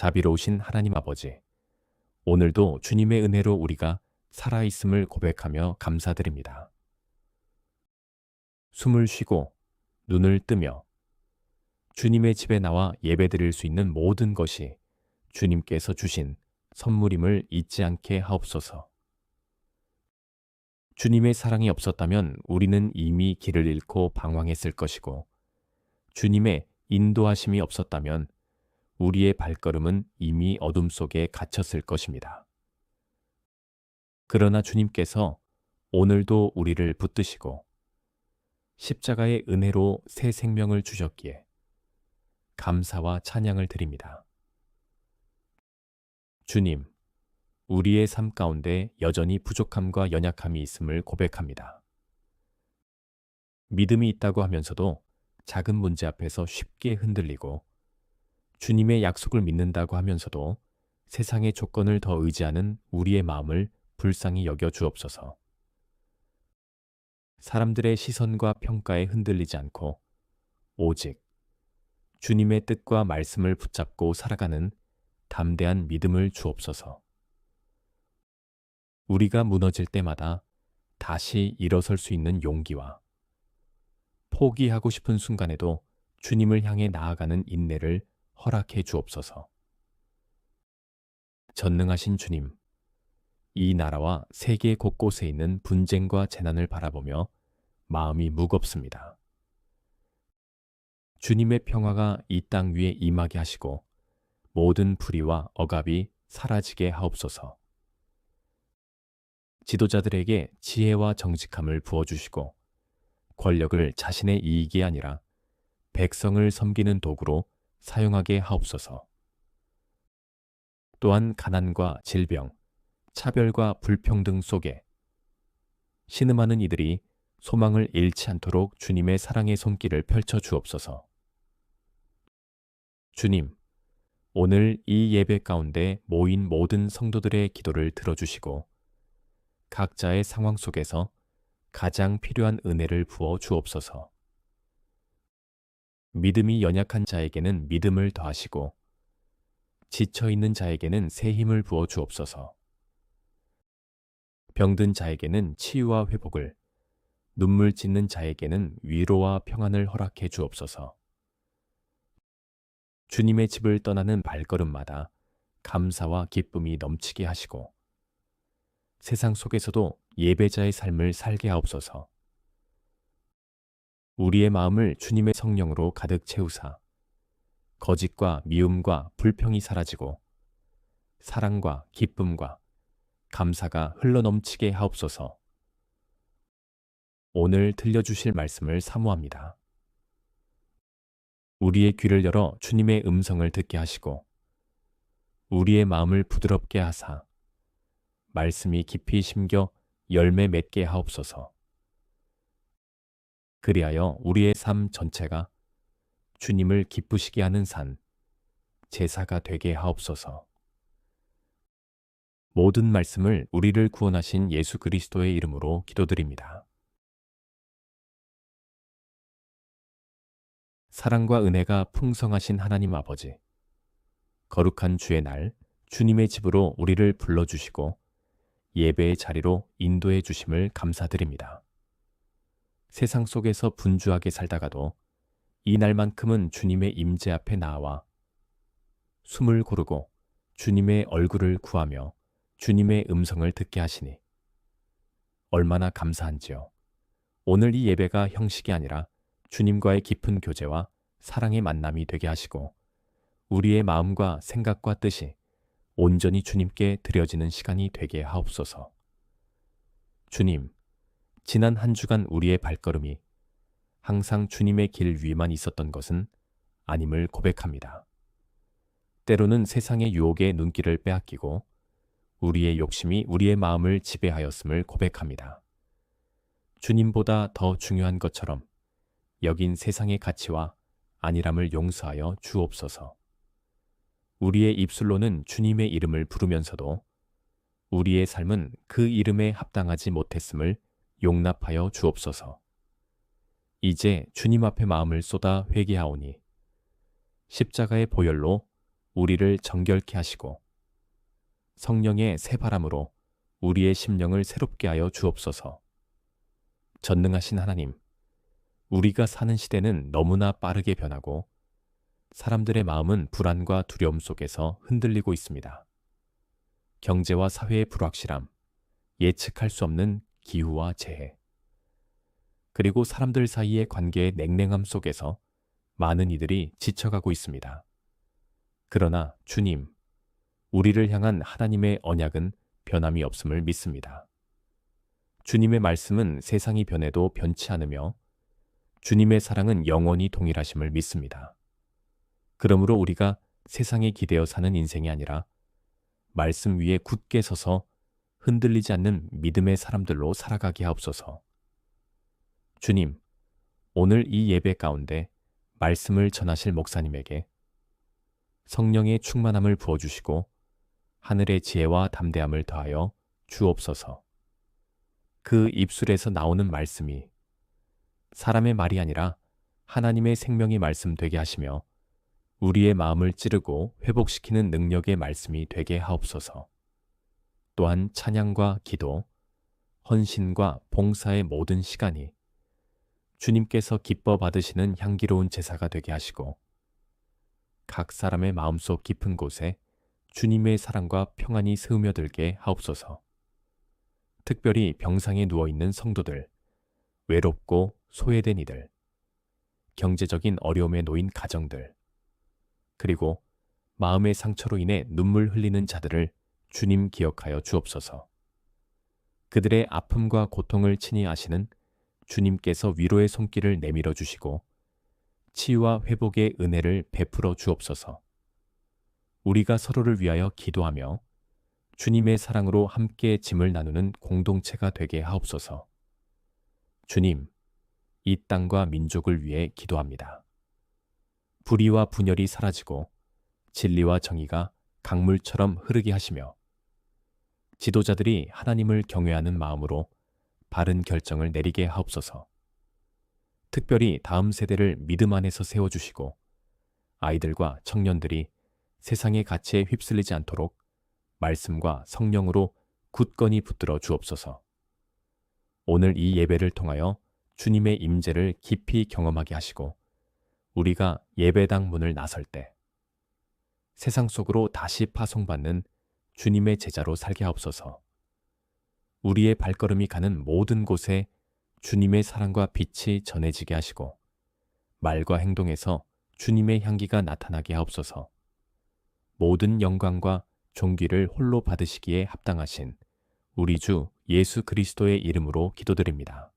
자비로우신 하나님 아버지, 오늘도 주님의 은혜로 우리가 살아있음을 고백하며 감사드립니다. 숨을 쉬고 눈을 뜨며 주님의 집에 나와 예배드릴 수 있는 모든 것이 주님께서 주신 선물임을 잊지 않게 하옵소서. 주님의 사랑이 없었다면 우리는 이미 길을 잃고 방황했을 것이고, 주님의 인도하심이 없었다면 우리의 발걸음은 이미 어둠 속에 갇혔을 것입니다. 그러나 주님께서 오늘도 우리를 붙드시고 십자가의 은혜로 새 생명을 주셨기에 감사와 찬양을 드립니다. 주님, 우리의 삶 가운데 여전히 부족함과 연약함이 있음을 고백합니다. 믿음이 있다고 하면서도 작은 문제 앞에서 쉽게 흔들리고 주님의 약속을 믿는다고 하면서도 세상의 조건을 더 의지하는 우리의 마음을 불쌍히 여겨 주옵소서. 사람들의 시선과 평가에 흔들리지 않고 오직 주님의 뜻과 말씀을 붙잡고 살아가는 담대한 믿음을 주옵소서. 우리가 무너질 때마다 다시 일어설 수 있는 용기와 포기하고 싶은 순간에도 주님을 향해 나아가는 인내를 허락해 주옵소서. 전능하신 주님, 이 나라와 세계 곳곳에 있는 분쟁과 재난을 바라보며 마음이 무겁습니다. 주님의 평화가 이 땅 위에 임하게 하시고 모든 불의와 억압이 사라지게 하옵소서. 지도자들에게 지혜와 정직함을 부어주시고 권력을 자신의 이익이 아니라 백성을 섬기는 도구로 사용하게 하옵소서. 또한 가난과 질병, 차별과 불평등 속에 신음하는 이들이 소망을 잃지 않도록 주님의 사랑의 손길을 펼쳐 주옵소서. 주님, 오늘 이 예배 가운데 모인 모든 성도들의 기도를 들어주시고 각자의 상황 속에서 가장 필요한 은혜를 부어 주옵소서. 믿음이 연약한 자에게는 믿음을 더하시고 지쳐 있는 자에게는 새 힘을 부어 주옵소서. 병든 자에게는 치유와 회복을, 눈물 짓는 자에게는 위로와 평안을 허락해 주옵소서. 주님의 집을 떠나는 발걸음마다 감사와 기쁨이 넘치게 하시고 세상 속에서도 예배자의 삶을 살게 하옵소서. 우리의 마음을 주님의 성령으로 가득 채우사 거짓과 미움과 불평이 사라지고 사랑과 기쁨과 감사가 흘러넘치게 하옵소서. 오늘 들려주실 말씀을 사모합니다. 우리의 귀를 열어 주님의 음성을 듣게 하시고 우리의 마음을 부드럽게 하사 말씀이 깊이 심겨 열매 맺게 하옵소서. 그리하여 우리의 삶 전체가 주님을 기쁘시게 하는 산, 제사가 되게 하옵소서. 모든 말씀을 우리를 구원하신 예수 그리스도의 이름으로 기도드립니다. 사랑과 은혜가 풍성하신 하나님 아버지, 거룩한 주의 날, 주님의 집으로 우리를 불러주시고 예배의 자리로 인도해 주심을 감사드립니다. 세상 속에서 분주하게 살다가도 이 날만큼은 주님의 임재 앞에 나와 숨을 고르고 주님의 얼굴을 구하며 주님의 음성을 듣게 하시니 얼마나 감사한지요. 오늘 이 예배가 형식이 아니라 주님과의 깊은 교제와 사랑의 만남이 되게 하시고 우리의 마음과 생각과 뜻이 온전히 주님께 드려지는 시간이 되게 하옵소서. 주님, 지난 한 주간 우리의 발걸음이 항상 주님의 길 위만 있었던 것은 아님을 고백합니다. 때로는 세상의 유혹에 눈길을 빼앗기고 우리의 욕심이 우리의 마음을 지배하였음을 고백합니다. 주님보다 더 중요한 것처럼 여긴 세상의 가치와 안일함을 용서하여 주옵소서. 우리의 입술로는 주님의 이름을 부르면서도 우리의 삶은 그 이름에 합당하지 못했음을 용납하여 주옵소서. 이제 주님 앞에 마음을 쏟아 회개하오니 십자가의 보혈로 우리를 정결케 하시고 성령의 새 바람으로 우리의 심령을 새롭게 하여 주옵소서. 전능하신 하나님, 우리가 사는 시대는 너무나 빠르게 변하고 사람들의 마음은 불안과 두려움 속에서 흔들리고 있습니다. 경제와 사회의 불확실함, 예측할 수 없는 기후와 재해, 그리고 사람들 사이의 관계의 냉랭함 속에서 많은 이들이 지쳐가고 있습니다. 그러나 주님, 우리를 향한 하나님의 언약은 변함이 없음을 믿습니다. 주님의 말씀은 세상이 변해도 변치 않으며 주님의 사랑은 영원히 동일하심을 믿습니다. 그러므로 우리가 세상에 기대어 사는 인생이 아니라 말씀 위에 굳게 서서 흔들리지 않는 믿음의 사람들로 살아가게 하옵소서. 주님, 오늘 이 예배 가운데 말씀을 전하실 목사님에게 성령의 충만함을 부어주시고 하늘의 지혜와 담대함을 더하여 주옵소서. 그 입술에서 나오는 말씀이 사람의 말이 아니라 하나님의 생명의 말씀 되게 하시며 우리의 마음을 찌르고 회복시키는 능력의 말씀이 되게 하옵소서. 또한 찬양과 기도, 헌신과 봉사의 모든 시간이 주님께서 기뻐 받으시는 향기로운 제사가 되게 하시고 각 사람의 마음속 깊은 곳에 주님의 사랑과 평안이 스며들게 하옵소서. 특별히 병상에 누워 있는 성도들, 외롭고 소외된 이들, 경제적인 어려움에 놓인 가정들, 그리고 마음의 상처로 인해 눈물 흘리는 자들을 주님 기억하여 주옵소서. 그들의 아픔과 고통을 친히 아시는 주님께서 위로의 손길을 내밀어 주시고 치유와 회복의 은혜를 베풀어 주옵소서. 우리가 서로를 위하여 기도하며 주님의 사랑으로 함께 짐을 나누는 공동체가 되게 하옵소서. 주님, 이 땅과 민족을 위해 기도합니다. 불의와 분열이 사라지고 진리와 정의가 강물처럼 흐르게 하시며 지도자들이 하나님을 경외하는 마음으로 바른 결정을 내리게 하옵소서. 특별히 다음 세대를 믿음 안에서 세워주시고 아이들과 청년들이 세상의 가치에 휩쓸리지 않도록 말씀과 성령으로 굳건히 붙들어 주옵소서. 오늘 이 예배를 통하여 주님의 임재를 깊이 경험하게 하시고 우리가 예배당 문을 나설 때 세상 속으로 다시 파송받는 주님의 제자로 살게 하옵소서. 우리의 발걸음이 가는 모든 곳에 주님의 사랑과 빛이 전해지게 하시고 말과 행동에서 주님의 향기가 나타나게 하옵소서. 모든 영광과 존귀를 홀로 받으시기에 합당하신 우리 주 예수 그리스도의 이름으로 기도드립니다.